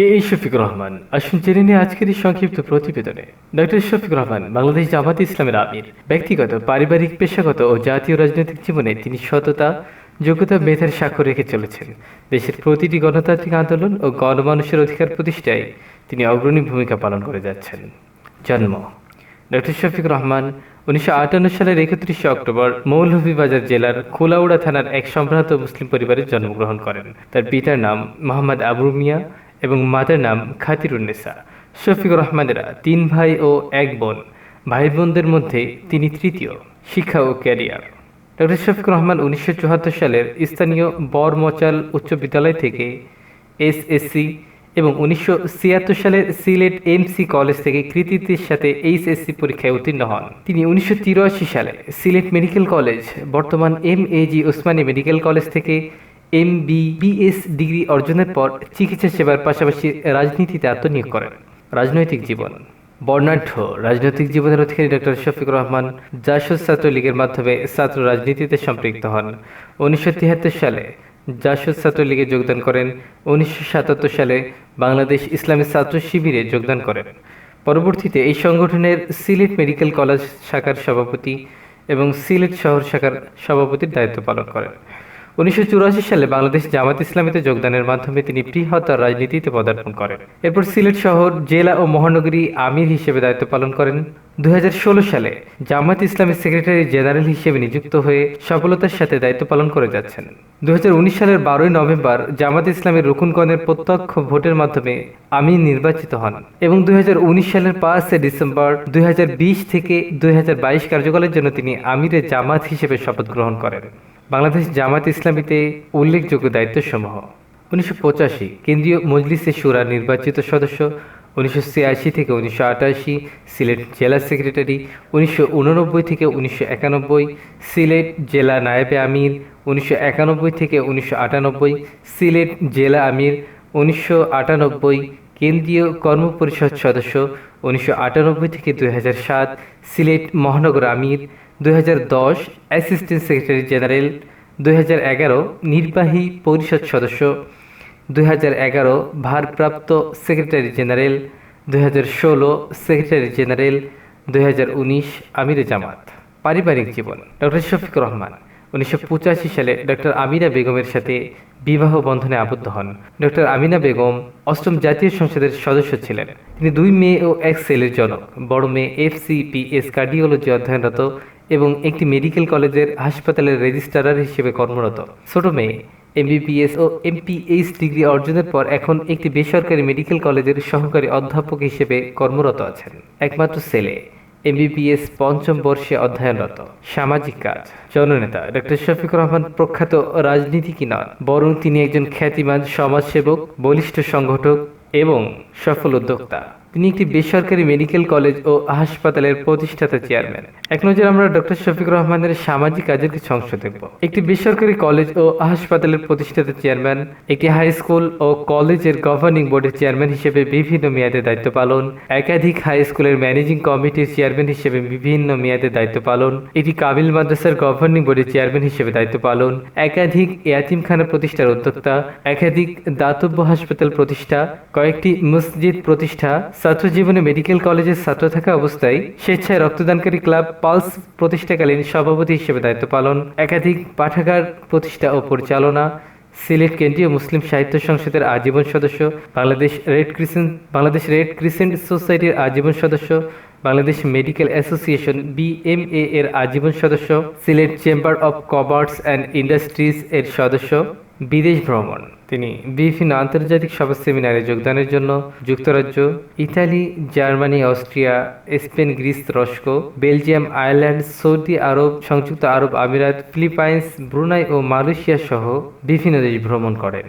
কে এই শফিকুর রহমান? আসুন জেনে নিয়ে আজকের এই সংক্ষিপ্ত প্রতিবেদনে। ডক্টর শফিকুর রহমান, বাংলাদেশ জামাত ইসলামের আমির। ব্যক্তিগত, পারিবারিক, পেশাগত ও জাতীয় রাজনৈতিক জীবনে তিনি সততা, যোগ্যতা, মেধার স্বাক্ষর রেখে চলেছেন। দেশের প্রতিটি গণতান্ত্রিক আন্দোলন ও গণমানুষের অধিকার প্রতিষ্ঠায় তিনি অগ্রণী ভূমিকা পালন করে যাচ্ছেন। জন্ম। ডক্টর শফিক রহমান, উনিশশো আটান্ন সালের একত্রিশে অক্টোবর মৌলভীবাজার জেলার খোলাউড়া থানার এক সম্ভ্রান্ত মুসলিম পরিবারে জন্মগ্রহণ করেন। তার পিতার নাম মোহাম্মদ আবু মিয়া এবং মাতার নাম খাতিরুন্নেসা শফিকুর রহমানেরা তিন ভাই ও এক বোন। ভাই বোনদের মধ্যে তিনি তৃতীয়, শিক্ষা ও ক্যারিয়ার। ডক্টর শফিকুর রহমান উনিশশো চুয়াত্তর সালের স্থানীয় বরমচাল উচ্চ বিদ্যালয় থেকে এসএসসি এবং উনিশশো ছিয়াত্তর সালের সিলেট এমসি কলেজ থেকে কৃতিত্বের সাথে এইচএসসি পরীক্ষায় উত্তীর্ণ হন। তিনি উনিশশো তিরাশি সালে সিলেট মেডিকেল কলেজ, বর্তমান M A G Osmani medical college থেকে এম বিএস ডিগ্রি অর্জনের পর চিকিৎসা সেবার পাশাপাশি রাজনীতিতে আত্মনিয়োগ করেন। রাজনৈতিক জীবন। বর্ণাঢ্য রাজনৈতিক জীবনের অধিকারী ডক্টর শফিকুর রহমান জাসদ ছাত্রলীগের মাধ্যমে ছাত্র রাজনীতিতে সম্পৃক্ত হন। উনিশশো তিয়াত্তর সালে জাসদ ছাত্রলীগে যোগদান করেন। উনিশশো সাতাত্তর সালে বাংলাদেশ ইসলামী ছাত্র শিবিরে যোগদান করেন। পরবর্তীতে এই সংগঠনের সিলেট মেডিকেল কলেজ শাখার সভাপতি এবং সিলেট শহর শাখার সভাপতির দায়িত্ব পালন করেন। উনিশশো চুরাশি সালে বাংলাদেশ জামাত ইসলামীতে যোগদানের মাধ্যমে তিনি বৃহত্তর রাজনীতিতে পদার্পণ করেন। এরপর সিলেট শহর, জেলা ও মহানগরী আমির হিসেবে দায়িত্ব পালন করেন। দুই সালে জামাত ইসলামের সেক্রেটারি জেনারেল হিসেবে নিযুক্ত হয়ে সফলতার সাথে দায়িত্ব পালন করে যাচ্ছেন। দু সালের বারোই নভেম্বর জামাত ইসলামের রুকুনগণের প্রত্যক্ষ ভোটের মাধ্যমে আমির নির্বাচিত হন এবং দুই সালের পাঁচে ডিসেম্বর দুই হাজার বিশ থেকে দুই হাজার বাইশ কার্যকালের জন্য তিনি আমিরের জামাত হিসেবে শপথ গ্রহণ করেন। বাংলাদেশ জামাত ইসলামীতে উল্লেখযোগ্য দায়িত্বসমূহ। উনিশশো পঁচাশি কেন্দ্রীয় মজলিসে সুরা নির্বাচিত সদস্য উনিশশো ছিয়াশি থেকে উনিশশো আটাশি, সিলেট জেলা সেক্রেটারি, উনিশশো উননব্বই থেকে উনিশশো একানব্বই, সিলেট জেলা নায়েবে আমির, উনিশশো একানব্বই থেকে উনিশশো আটানব্বই, সিলেট জেলা আমির, উনিশশো আটানব্বই, কেন্দ্রীয় কর্মপরিষদ সদস্য, উনিশশো আটানব্বই থেকে দুই সিলেট মহানগর আমির, দুই দশ, অ্যাসিস্ট্যান্ট সেক্রেটারি জেনারেল, দুই হাজার এগারো নির্বাহী পরিষদ সদস্য দুই ভারপ্রাপ্ত সেক্রেটারি জেনারেল, দুই সেক্রেটারি জেনারেল, দুই আমিরে জামাত। পারিবারিক জীবন। ডক্টর শফিকুর রহমান, উনিশশো পঁচাশি সালে ডক্টর আমিনা বেগমের সাথে বিবাহ বন্ধনে আবদ্ধ হন। ডক্টর আমিনা বেগম অষ্টম জাতীয় সংসদের সদস্য ছিলেন। তিনি দুই মেয়ে ও এক ছেলের জনক, বড় মেয়ে F C P S cardiology অধ্যয়নরত এবং একটি মেডিকেল কলেজের হাসপাতালের রেজিস্ট্রার হিসেবে কর্মরত। ছোট মেয়ে এমবিবিএস ও এমপিএইচ ডিগ্রি অর্জনের পর এখন একটি বেসরকারি মেডিকেল কলেজের সহকারী অধ্যাপক হিসেবে কর্মরত আছেন। একমাত্র ছেলে। এমবিবিএস পঞ্চম বর্ষে অধ্যয়নরত। সামাজিক কাজ। জননেতা। ডক্টর শফিকুর রহমান প্রখ্যাত রাজনীতিকই নন। বরং তিনি একজন খ্যাতিমান সমাজসেবক, বলিষ্ঠ সংগঠক এবং সফল উদ্যোক্তা। তিনি একটি বেসরকারি মেডিকেল কলেজ ও হাসপাতালের প্রতিষ্ঠাতা চেয়ারম্যান। এক নজর আমরা ডক্টর শফিকুর রহমানের সামাজিক কাজের কিছু অংশ দেখব। একটি বেসরকারি কলেজ ও হাসপাতালের প্রতিষ্ঠাতা চেয়ারম্যান, একটি হাই স্কুল ও কলেজের গভর্নিং বোর্ডের চেয়ারম্যান হিসেবে বিভিন্ন মেয়াদে দায়িত্ব পালন, একাধিক হাই স্কুলের ম্যানেজিং কমিটির চেয়ারম্যান হিসেবে বিভিন্ন মেয়াদে দায়িত্ব পালন, একটি কাবিল মাদ্রাসার গভর্নিং বোর্ডের চেয়ারম্যান হিসেবে দায়িত্ব পালন, একাধিক এয়াতিমখানা প্রতিষ্ঠার উদ্যোক্তা, একাধিক দাতব্য হাসপাতাল প্রতিষ্ঠা, কয়েকটি মসজিদ প্রতিষ্ঠা ছাত্র জীবনে মেডিকেল কলেজের ছাত্র থাকা অবস্থায় স্বেচ্ছায় রক্তদানকারী ক্লাব পালস প্রতিষ্ঠাকালীন সভাপতি হিসেবে দায়িত্ব পালন, একাধিক পাঠাগার প্রতিষ্ঠা ও পরিচালনা, সিলেট কেন্দ্রীয় মুসলিম সাহিত্য সংসদের আজীবন সদস্য, Bangladesh red crescent Bangladesh red crescent সোসাইটির আজীবন সদস্য, বাংলাদেশ মেডিকেল অ্যাসোসিয়েশন বিএমএ এর আজীবন সদস্য, Sylhet chamber of commerce and industries এর সদস্য বিদেশ ভ্রমণ। তিনি বিভিন্ন আন্তর্জাতিক সভা সেমিনারে যোগদানের জন্য যুক্তরাজ্য, Italy, Germany, Austria, Spain, Greece তুরস্ক বেলজিয়াম, আয়ারল্যান্ড, সৌদি আরব, সংযুক্ত আরব আমিরাত, ফিলিপাইন্স, ব্রুনাই ও মালয়েশিয়া সহ বিভিন্ন দেশ ভ্রমণ করেন।